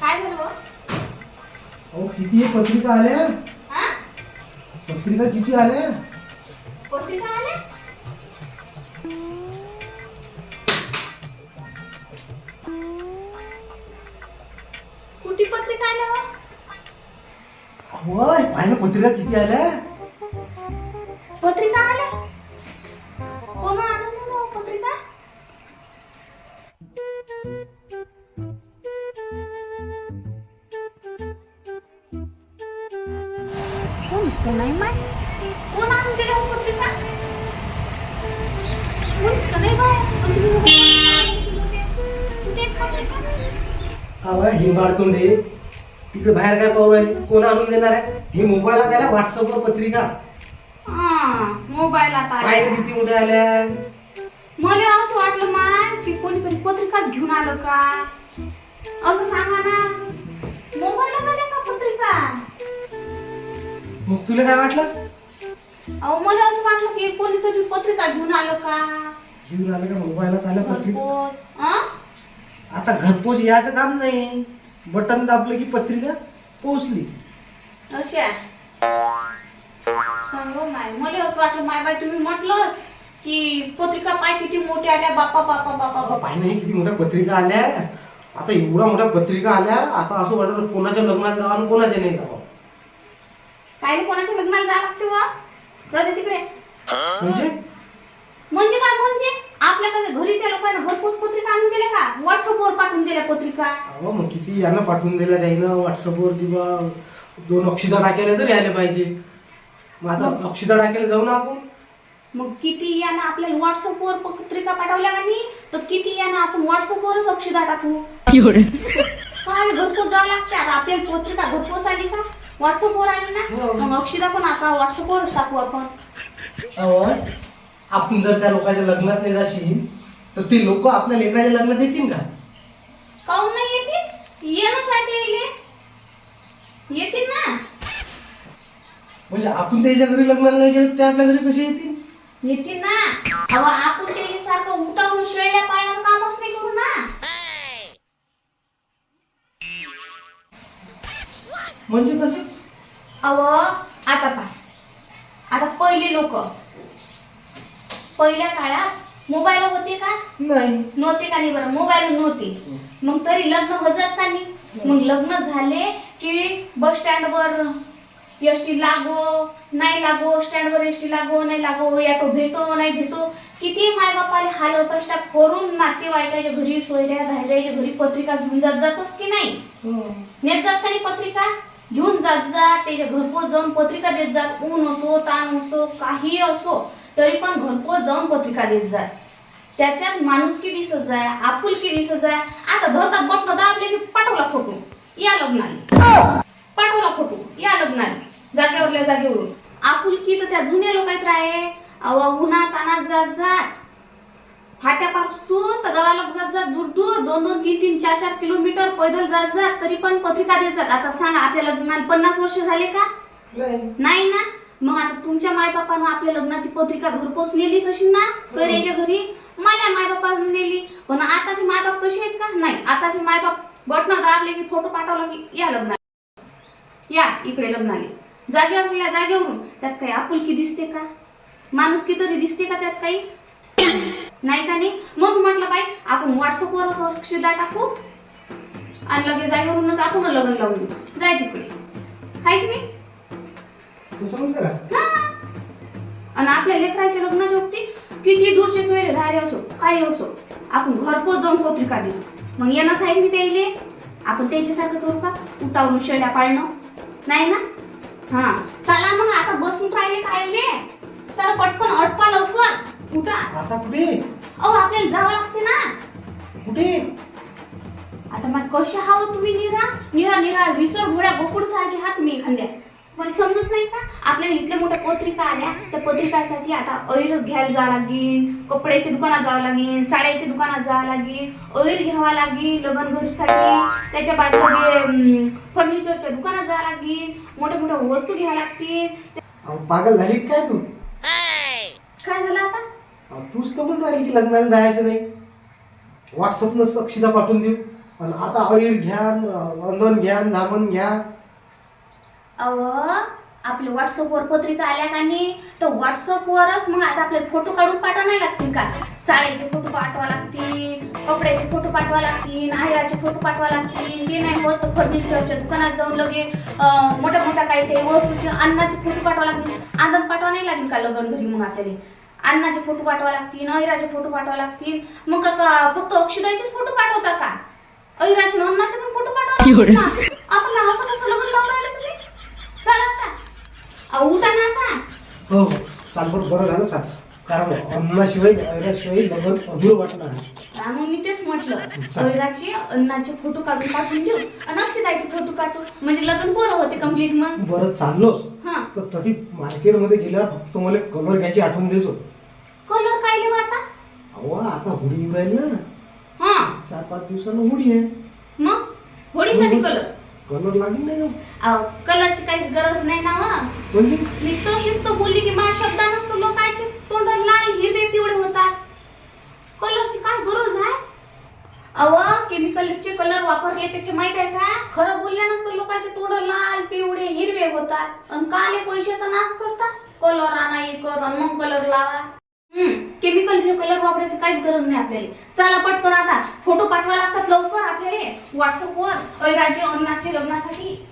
काय झालं? अहो किती पत्रिका आल्या हा? पत्रिका किती आल्या पत्रिका आल्या? कुठली पत्रिका आल्या हो? होय पाहिजे पत्रिका किती आल्या पत्रिका आल्या कोण दिसतो नाही माय कोण आणून दिलं हो पत्रिका कोण दिसतो नाही बाय कुठे आहे पत्रिका अहो ही बाळतोंडे तिकडे बाहेर काय पाहू राहिली कोण आणून देणार आहे ही मोबाईलला त्याला व्हॉट्सअपवर पत्रिका हा मोबाईलात काय आल्या किती मोठ्या आल्या मला असं वाटलं माय की कोणीतरी पत्रिकाच घेऊन आलं का असं सांगा ना。मग तुला काय वाटलं? अहो मला असं वाटलं की कोणीतरी पत्रिका घेऊन आलं का? घेऊन आलं का मोबाईलात आल्या पत्रिका? घरपोच. हं? आता घरपोच यायचं काम नाही. बटन दाबलं की पत्रिका पोहोचली. अशा. सांगू माय मला असं वाटलं माय बाय तुम्ही म्हटलंस की पत्रिका पाय किती मोठी आल्या बापा बापा बापा बापा पाहिजे नाही किती मोठ्या पत्रिका आल्या. आता एवढ्या मोठ्या पत्रिका आल्या आता असं वाटलं कोणाच्या लग्नात जावं आणि कोणाच्या नाही जावं काय नाही कोणाच्या लग्नाला जावं लागते वा? जाऊ दे तिकडे. म्हणजे? म्हणजे काय म्हणजे? आपल्याकडे घरी त्या लोकांना घरपोच पत्रिका आणून दिल्या का? व्हॉट्सअपवर पाठवून दिल्या पत्रिका. अहो मग किती यांना पाठवून दिल्या त्यानं व्हॉट्सअपवर किंवा दोन अक्षिदा टाकायला तरी आले पाहिजे. मग आता अक्षिदा टाकायला जाऊ ना आपण. मग किती यानं आपल्याला व्हॉट्सअपवर पत्रिका पाठवल्या का नाही? तर किती यानं आपण व्हॉट्सअपवरच अक्षिदा टाकू? काय घरपोच जावं लागते. आता आपल्याला पत्रिका घरपोच आली का? व्हॉट्सअपवर आली ना? हो. मग अक्षिदा पण आता व्हॉट्सअपवरच टाकू आपण. अहो आपण जर त्या लोकांच्या लग्नात नाही जाशील तर ते लोक आपल्या लेकराच्या लग्नात येतील का? काऊन नाही येतील? येणंच आहे ते. येतील ना? म्हणजे आपण त्याच्या घरी लग्नाला नाही गेलो ते आपल्या घरी कसे येतील? येतील ना. अहो आपण म्हणजे कसं? अव आता पाय आता पहिले लोक. पहिल्या काळात मोबाईल होते का? नाही. नव्हते का नाही बरं? मोबाईल नव्हते. मग तरी लग्न होतात का नाही? मग लग्न झाले की बस स्टँडवर एस टी लागो नाही लागो स्टँडवर एस टी लागो नाही लागो ऑटो भेटो नाही भेटो. किती मायबापाले हाल कष्ट करून नातेवाईकाच्या घरी सोयऱ्या धायऱ्याच्या घरी पत्रिका घेऊन जात जातस की नाही? नेत जात का नाही पत्रिका? घेऊन जात जा त्याच्या घरपोच जाऊन पत्रिका देत जात ऊन असो ताण असो काही असो तरी पण घरपोच जाऊन पत्रिका देत जात त्याच्यात माणुसकी दिसत जाय आपुलकी दिसत जाय आता धरतात बटन दाबले की पाठवला फोटो या लग्नाला. पाठवला फोटो या लग्नाला जागेवरल्या जागेवरून. आपुलकी तर त्या जुन्या लोकात राहे अवा उन्हा तानात जात जात. फाट्यापासून तर गावाला जात जात दूर दूर दोन दोन तीन तीन चार चार किलोमीटर पैदल जात जात तरी पण पत्रिका देत जात. आता सांगा आपल्या लग्नाला पन्नास वर्ष झाले का? नाही. ना? मग आता तुमच्या मायबापानं आपल्या लग्नाची पत्रिका घरपोच नेलीच असेल ना? सोयऱ्याच्या घरी? माझ्या मायबापानं नेली. पण आताचे मायबाप तसे आहेत का? नाही. आताचे मायबाप बटन दाबले की फोटो पाठवला की या लग्नाला. या इकडे लग्नाले. जागेवर या जागेवरून. त्यात काही आपुलकी दिसते का? माणुसकी तरी दिसते का त्यात काही? नाही का नाही? मग म्हटलं बाई आपण व्हॉट्सअपवरच अक्षदा टाकू आणि लगेच जागेवरूनच आपण लग्न लावून देऊ. जाय तिकडे. हाय की नाही? हा. आणि आपल्या लेकराच्या लग्नाच्या वक्ती किती दूरचे सोयरे धारे असो काही असो आपण घरपोच जाऊन पत्रिका देऊ. मग येणं सांगितली त्याइले आपण त्याच्यासारखं करू का? उठावून शेळ्या पाळणं. नाही ना? हा. चला मग आता बसून राहिले कायले चला पटकन अटपा लवकर. आता कुठे? अहो आपल्याला जावं लागते ना. कुठे? आता मग कशा हवं तुम्ही निरा? निरा निरा विसर घोड्या गोकुळ सारखे हा तुम्ही एखाद्या. मला समजत नाही का? आपल्याला इथल्या मोठ्या पत्रिका आल्या त्या पत्रिकासाठी आता ऐर घ्यायला जावं लागेल कपड्याच्या दुकानात जावं लागेल साड्याच्या दुकानात जावं लागेल ऐर घ्यावा लागेल लग्न घरीसाठी त्याच्या बाजूला फर्निचरच्या दुकानात जावं लागेल मोठ्या मोठ्या वस्तू घ्याव्या लागतील. अहो, पागल झाली काय तू? काय झालं आता? तूच तर म्हणून राहील की लग्नाला जायचं नाही. व्हॉट्सअपनं अक्षिता पाठवून देऊ. आणि आता अवीर घ्या वंदन घ्या धामण घ्या. अव आपले व्हॉट्सअपवर पत्रिका आल्या का नाही? तर व्हॉट्सअपवरच मग आता आपले फोटो काढून पाठवा नाही लागतील का? साड्याचे फोटो पाठवा लागतील कपड्याचे फोटो पाठवा लागतील आहेराचे फोटो पाठवा लागतील. ते नाही होत फर्निचरच्या दुकानात जाऊन लगे मोठ्या मोठ्या काही ते वस्तूचे अन्नाचे फोटो पाठवा लागतील. आदन पाठवा नाही लागेल का लग्न घरी मग आपल्याला? अन्नाचे फोटो पाठवा लागतील ऐराचे फोटो पाठवा लागतील. मग का- फक्त अक्षदायचेच फोटो पाठवता का? ऐराचे आणि अन्नाचे पण फोटो पाठवा? आता मग असं कसं लग्न लावून राहिलं तुम्ही? चला आता. अहो, उठा ना आता. हो हो. चाल बरं बरं झालं चाल. कारण अन्नाशिवाय ऐराशिवाय लग्न अधुरं वाटणार हा, मग मी तेच म्हटलं. ऐराचे अन्नाचे फोटो काढून पाठवून देऊ आणि अक्षदायचे फोटो पाठवू म्हणजे लग्न पोरं होते कंप्लीट मग. बरं चाललोस. हा. तर तरी मार्केटमध्ये गेल्यावर फक्त मला कलर घ्यायची आठवण देजो कलर काय लिहू आता अहो आता होळी येऊ राहील ना. हा. चार पाच दिवसानं होळी आहे. मग? होळीसाठी कलर कलर लागेल नाही का? अहो कलरची काहीच गरज नाही ना व. म्हणजे? मी तशीच तर बोलली की माझ्या शब्दानच तर लोकांचे तोंड लाल हिरवे पिवळे होतात. कलरची काय गरज आहे? अव केमिकलचे कलर वापरल्यापेक्षा माहीत आहे का? खरं बोलल्यानंतर लोकांचे तोंड लाल पिवळे हिरवे होतात. आणि काले पैशाचा नाश करतात. कलर आणा इकत आणि मग कलर लावा. हम्म. केमिकलचे कलर वापरायची काहीच गरज नाही आपल्याला. चला पटकन आता. फोटो पाठवा लागतात लवकर आपल्याला. व्हॉट्सअपवर ऐराचे अन्नाचे लग्नासाठी.